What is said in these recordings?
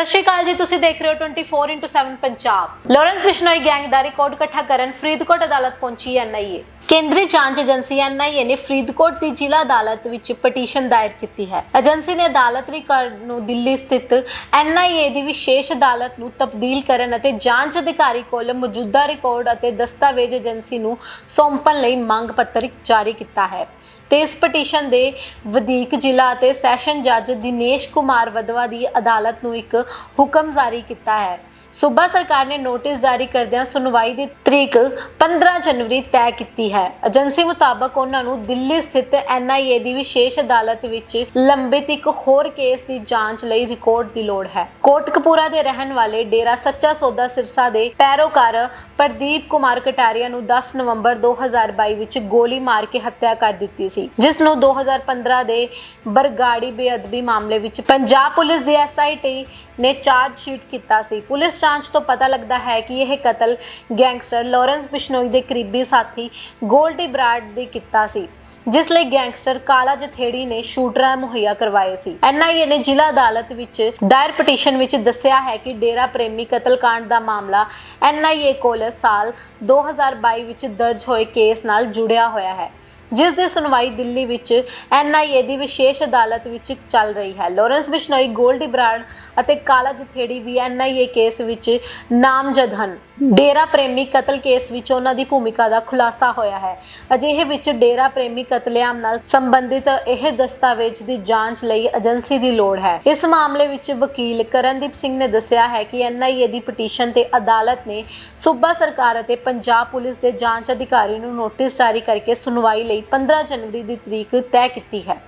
ਸਤਿ ਸ਼੍ਰੀ ਅਕਾਲ ਜੀ, ਤੁਸੀਂ ਦੇਖ ਰਹੇ ਹੋ 24x7 Punjab. Lawrence Bishnoi gang ਦਾ ਰਿਕਾਰਡ ਇਕੱਠਾ ਕਰਨ ਫਰੀਦਕੋਟ ਅਦਾਲਤ ਪਹੁੰਚੀ ਐਨਆਈਏ ਕੇਂਦਰੀ ਜਾਂਚ ਏਜੰਸੀ ਐਨਆਈਏ ਨੇ ਫਰੀਦਕੋਟ ਦੀ ਜ਼ਿਲ੍ਹਾ ਅਦਾਲਤ ਵਿੱਚ ਪਟੀਸ਼ਨ ਦਾਇਰ ਕੀਤੀ ਹੈ। ਏਜੰਸੀ ਨੇ ਅਦਾਲਤ ਰਿਕਾਰਡ ਨੂੰ ਦਿੱਲੀ ਸਥਿਤ ਐਨਆਈਏ ਦੀ ਵਿਸ਼ੇਸ਼ ਅਦਾਲਤ ਨੂੰ ਤਬਦੀਲ ਕਰਨ ਅਤੇ ਜਾਂਚ ਅਧਿਕਾਰੀ ਕੋਲ ਮੌਜੂਦਾ ਰਿਕਾਰਡ ਅਤੇ ਦਸਤਾਵੇਜ਼ ਏਜੰਸੀ ਨੂੰ ਸੌਂਪਣ ਲਈ ਮੰਗ ਪੱਤਰ ਜਾਰੀ ਕੀਤਾ ਹੈ। ਤੇ ਇਸ ਪਟੀਸ਼ਨ ਦੇ ਵਧੀਕ ਜ਼ਿਲ੍ਹਾ ਅਤੇ ਸੈਸ਼ਨ ਜੱਜ ਦਿਨੇਸ਼ ਕੁਮਾਰ ਵਦਵਾ ਦੀ ਅਦਾਲਤ ਨੂੰ ਇੱਕ ਹੁਕਮ ਜਾਰੀ ਕੀਤਾ ਹੈ। ਸੂਬਾ ਸਰਕਾਰ ਨੇ ਨੋਟਿਸ ਜਾਰੀ ਕਰਦਿਆਂ ਸੁਣਵਾਈ ਦੀ ਤਰੀਕ 15 ਜਨਵਰੀ ਤੈਅ ਕੀਤੀ ਹੈ। ਏਜੰਸੀ ਮੁਤਾਬਕ ਉਹਨਾਂ ਨੂੰ ਦਿੱਲੀ ਸਥਿਤ ਐਨਆਈਏ ਦੀ ਵਿਸ਼ੇਸ਼ ਅਦਾਲਤ ਵਿੱਚ ਲੰਬਿਤ ਇੱਕ ਹੋਰ ਕੇਸ ਦੀ ਜਾਂਚ ਲਈ ਰਿਕਾਰਡ ਦੀ ਲੋੜ ਹੈ। ਕੋਟਕਪੂਰਾ ਦੇ ਰਹਿਣ ਵਾਲੇ ਡੇਰਾ ਸੱਚਾ ਸੌਦਾ ਸਿਰਸਾ ਦੇ ਪੈਰੋਕਾਰ ਪ੍ਰਦੀਪ ਕੁਮਾਰ ਕਟਾਰੀਆ ਨੂੰ 10 ਨਵੰਬਰ 2022 ਵਿੱਚ ਗੋਲੀ ਮਾਰ ਕੇ ਹੱਤਿਆ ਕਰ ਦਿੱਤੀ ਸੀ। ਜਿਸ ਨੂੰ 2015 ਦੇ ਬਰਗਾੜੀ ਬੇਅਦਬੀ ਮਾਮਲੇ ਵਿੱਚ ਪੰਜਾਬ ਪੁਲਿਸ ਦੀ ਐਸਆਈਟੀ ਨੇ ਚਾਰਜ ਸ਼ੀਟ ਕੀਤਾ ਸੀ। ਪੁਲਿਸ ਜਾਂਚ ਤੋਂ ਪਤਾ ਲੱਗਦਾ ਹੈ ਕਿ ਇਹ ਕਤਲ ਗੈਂਗਸਟਰ ਲਾਰੈਂਸ ਬਿਸ਼ਨੋਈ ਦੇ ਕਰੀਬੀ ਸਾਥੀ ਗੋਲਡੀ ਬਰਾਡ ਦੇ ਕੀਤਾ ਸੀ, ਜਿਸ ਲਈ ਗੈਂਗਸਟਰ ਕਾਲਾ ਜਥੇੜੀ ਨੇ ਸ਼ੂਟਰਾਂ ਮੁਹੱਈਆ ਕਰਵਾਏ ਸੀ। ਐਨਆਈਏ ਨੇ ਜ਼ਿਲ੍ਹਾ ਅਦਾਲਤ ਵਿੱਚ ਦਾਇਰ ਪਟੀਸ਼ਨ ਵਿੱਚ ਦੱਸਿਆ ਹੈ ਕਿ ਡੇਰਾ ਪ੍ਰੇਮੀ ਕਤਲकांड ਦਾ ਮਾਮਲਾ ਐਨਆਈਏ ਕੋਲ ਸਾਲ 2022 ਵਿੱਚ ਦਰਜ ਹੋਏ ਕੇਸ ਨਾਲ ਜੁੜਿਆ ਹੋਇਆ ਹੈ। ਜਿਸ ਦੀ ਸੁਣਵਾਈ ਦਿੱਲੀ ਵਿੱਚ ਐਨਆਈਏ ਦੀ ਵਿਸ਼ੇਸ਼ ਅਦਾਲਤ ਵਿੱਚ ਚੱਲ ਰਹੀ ਹੈ। ਲਾਰੈਂਸ ਬਿਸ਼ਨੋਈ ਗੋਲਡੀ ਬਰਾਡ ਅਤੇ ਕਾਲਾ ਜਥੇੜੀ ਵੀ ਐਨਆਈਏ ਕੇਸ ਵਿੱਚ ਨਾਮਜ਼ਦ ਹਨ। ਡੇਰਾ ਪ੍ਰੇਮੀ ਕਤਲ ਕੇਸ ਵਿੱਚ ਉਹਨਾਂ ਦੀ ਭੂਮਿਕਾ ਦਾ ਖੁਲਾਸਾ ਹੋਇਆ ਹੈ। ਅਜਿਹੇ ਵਿੱਚ ਡੇਰਾ ਪ੍ਰੇਮੀ ਕਤਲੇਆਮ ਨਾਲ ਸੰਬੰਧਿਤ ਇਹ ਦਸਤਾਵੇਜ਼ ਦੀ ਜਾਂਚ ਲਈ ਏਜੰਸੀ ਦੀ ਲੋੜ ਹੈ। ਇਸ ਮਾਮਲੇ ਵਿੱਚ ਵਕੀਲ ਕਰਨਦੀਪ ਸਿੰਘ ਨੇ ਦੱਸਿਆ ਹੈ ਕਿ ਐਨਆਈਏ ਦੀ ਪਟੀਸ਼ਨ ਤੇ ਅਦਾਲਤ ਨੇ ਸੂਬਾ ਸਰਕਾਰ ਅਤੇ ਪੰਜਾਬ ਪੁਲਿਸ ਦੇ ਜਾਂਚ ਅਧਿਕਾਰੀ ਨੂੰ ਨੋਟਿਸ ਜਾਰੀ ਕਰਕੇ ਸੁਣਵਾਈ ਲਈ 15 ਜਨਵਰੀ ਦੀ ਤਰੀਕ ਤੈਅ ਕੀਤੀ ਹੈ।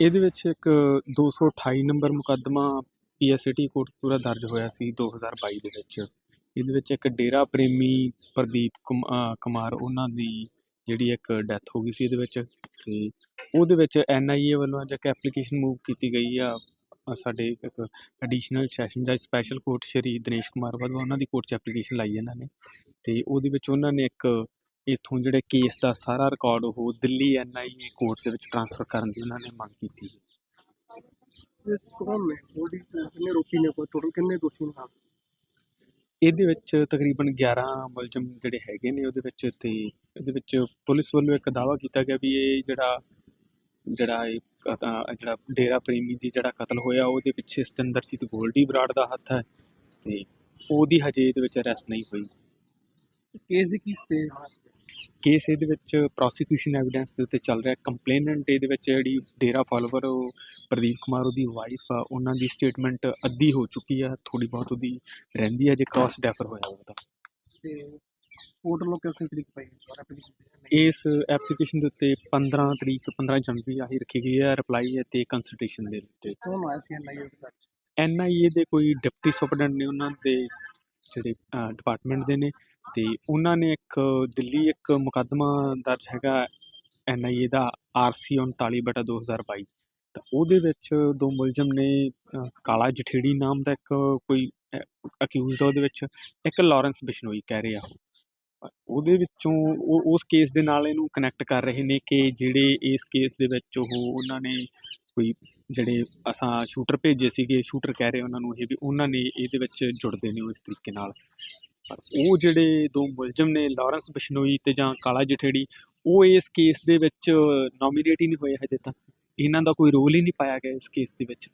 ਇਹਦੇ ਵਿੱਚ ਇੱਕ 228 ਨੰਬਰ ਮੁਕੱਦਮਾ ਪੀਐਸਟੀ ਕੋਟਪੂਰਾ ਦਰਜ ਹੋਇਆ ਸੀ 2022 ਦੇ ਵਿੱਚ। ਇਹਦੇ ਵਿੱਚ ਇੱਕ ਡੇਰਾ ਪ੍ਰੇਮੀ ਪ੍ਰਦੀਪ ਕੁਮ- ਕੁਮਾਰ, ਉਹਨਾਂ ਦੀ ਜਿਹੜੀ ਇੱਕ ਡੈਥ ਹੋ ਗਈ ਸੀ ਇਹਦੇ ਵਿੱਚ ਤੇ ਉਹਦੇ ਵਿੱਚ ਐਨਆਈਏ ਵੱਲੋਂ ਅੱਜ ਇੱਕ ਐਪਲੀਕੇਸ਼ਨ ਮੂਵ ਕੀਤੀ ਗਈ ਆ ਸਾਡੇ ਇੱਕ ਐਡੀਸ਼ਨਲ ਸੈਸ਼ਨ ਜੱਜ ਸਪੈਸ਼ਲ ਕੋਰਟ ਸ਼੍ਰੀ ਦਿਨੇਸ਼ ਕੁਮਾਰ ਵੱਲੋਂ ਉਹਨਾਂ ਦੀ ਕੋਰਟ 'ਚ ਐਪਲੀਕੇਸ਼ਨ ਲਾਈ ਇਹਨਾਂ ਨੇ ਤੇ ਉਹਦੇ ਵਿੱਚ ਉਹਨਾਂ ਨੇ ਇੱਕ ਇਥੋਂ ਜਿਹੜੇ ਕੇਸ ਦਾ ਸਾਰਾ ਰਿਕਾਰਡ ਉਹ ਦਿੱਲੀ ਐਨਆਈਏ ਕੋਰਟ ਦੇ ਵਿੱਚ ਟ੍ਰਾਂਸਫਰ ਕਰਨ ਦੀ ਉਹਨਾਂ ਨੇ ਮੰਗ ਕੀਤੀ। ਇਸ ਕੌਣ ਨੇ ਬੋਡੀ ਕਿੰਨੇ ਰੋਕੀ ਨੇ? ਕੋਈ ਟੋਟਲ ਕਿੰਨੇ ਦੋਸ਼ੀ ਨੇ? ਇਹਦੇ ਵਿੱਚ ਤਕਰੀਬਨ 11 ਮੁਲਜ਼ਮ ਜਿਹੜੇ ਹੈਗੇ ਨੇ ਉਹਦੇ ਵਿੱਚ ਤੇ ਇਹਦੇ ਵਿੱਚ ਪੁਲਿਸ ਵੱਲੋਂ ਇੱਕ ਦਾਵਾ ਕੀਤਾ ਗਿਆ ਵੀ ਇਹ ਜਿਹੜਾ ਜਿਹੜਾ ਇਹ ਜਿਹੜਾ ਡੇਰਾ ਪ੍ਰੇਮੀ ਦੀ ਜਿਹੜਾ ਕਤਲ ਹੋਇਆ, ਉਹਦੇ ਪਿੱਛੇ ਸਤਿੰਦਰਜੀਤ ਗੋਲਡੀ ਬਰਾੜ ਦਾ ਹੱਥ ਹੈ ਤੇ ਉਹਦੀ ਹਜੇ ਇਹਦੇ ਵਿੱਚ ਅਰੈਸਟ ਨਹੀਂ ਹੋਈ। ਕੇਸ ਦੀ ਕੀ ਸਟੇਜ ਕੇਸ ਇਹਦੇ ਵਿੱਚ ਪ੍ਰੋਸੀਕਿਊਸ਼ਨ ਐਵੀਡੈਂਸ ਦੇ ਉੱਤੇ ਚੱਲ ਰਿਹਾ ਕੰਪਲੇਨੈਂਟ ਇਹਦੇ ਵਿੱਚ ਜਿਹੜੀ ਡੇਰਾ ਫਾਲੋਵਰ ਉਹ ਪ੍ਰਦੀਪ ਕੁਮਾਰ ਉਹਦੀ ਵਾਈਫ ਆ ਉਹਨਾਂ ਦੀ ਸਟੇਟਮੈਂਟ ਅੱਧੀ ਹੋ ਚੁੱਕੀ ਆ। ਥੋੜੀ ਬਹੁਤ ਉਹਦੀ ਰਹਿੰਦੀ ਆ ਜੇ ਕ੍ਰਾਸ ਡੈਫਰ ਹੋਇਆ ਉਹਦਾ ਤੇ। ਕੋਰਟ ਨੂੰ ਕਿਸ ਤਰੀਕ ਪਈ ਐਪਲੀਕੇਸ਼ਨ ਇਸ ਐਪਲੀਕੇਸ਼ਨ ਦੇ ਉੱਤੇ 15 ਤਰੀਕ 15 ਜਨਵਰੀ ਆਹੀ ਰੱਖੀ ਗਈ ਹੈ ਰਿਪਲਾਈ ਹੈ ਤੇ ਕੰਸਲਟੇਸ਼ਨ ਦੇ ਉੱਤੇ। ਕੌਣ ਆਇਆ ਸੀ ਐਨਆਈਏ ਦੇ ਵਿੱਚ ਐਨਆਈਏ ਦੇ ਕੋਈ ਡਿਪਟੀ ਸੁਪਰਡੈਂਟ ਨੇ ਉਹਨਾਂ ਦੇ ਜਿਹੜੇ ਡਿਪਾਰਟਮੈਂਟ ਦੇ ਨੇ। ਤੇ ਉਹਨਾਂ ਨੇ ਇੱਕ ਦਿੱਲੀ ਇੱਕ ਮੁਕੱਦਮਾ ਦਰਜ ਹੈਗਾ N I A the, R C ਉਨਤਾਲੀ ਬਟਾ 2022 ਤਾਂ ਉਹਦੇ ਵਿੱਚ ਦੋ ਮੁਲਜ਼ਮ ਨੇ ਕਾਲਾ ਜਠੇੜੀ ਨਾਮ ਦਾ ਇੱਕ ਕੋਈ ਅਕਿਊਜ਼ਡ ਉਹਦੇ ਵਿੱਚ, ਇੱਕ ਲਾਰੈਂਸ ਬਿਸ਼ਨੋਈ ਕਹਿ ਰਹੇ ਆ ਉਹ। ਉਹਦੇ ਵਿੱਚੋਂ ਉਹ, ਉਸ ਕੇਸ ਦੇ ਨਾਲ ਇਹਨੂੰ ਕਨੈਕਟ ਕਰ ਰਹੇ ਨੇ ਕਿ ਜਿਹੜੇ ਇਸ ਕੇਸ ਦੇ ਵਿੱਚ ਉਹ, ਉਹਨਾਂ ਨੇ ਕੋਈ ਜਿਹੜੇ ਅਸਾਂ ਸ਼ੂਟਰ ਭੇਜੇ ਸੀਗੇ ਸ਼ੂਟਰ ਕਹਿ ਰਹੇ ਉਹਨਾਂ ਨੂੰ ਇਹ ਵੀ, ਉਹਨਾਂ ਨੇ ਇਹਦੇ ਵਿੱਚ ਜੁੜਦੇ ਨੇ ਉਹ ਇਸ ਤਰੀਕੇ ਨਾਲ ਪਰ ਉਹ ਜਿਹੜੇ ਦੋ ਮੁਲਜ਼ਮ ਨੇ, ਲਾਰੈਂਸ ਬਿਸ਼ਨੋਈ ਤੇ ਜਾਂ ਕਾਲਾ ਜਠੇੜੀ, ਉਹ ਇਸ ਕੇਸ ਦੇ ਵਿੱਚ ਨੋਮੀਨੇਟ ਹੀ ਨਹੀਂ ਹੋਏ ਹਜੇ ਤੱਕ। ਇਹਨਾਂ ਦਾ ਕੋਈ ਰੋਲ ਹੀ ਨਹੀਂ ਪਾਇਆ ਗਿਆ ਇਸ ਕੇਸ ਦੇ ਵਿੱਚ।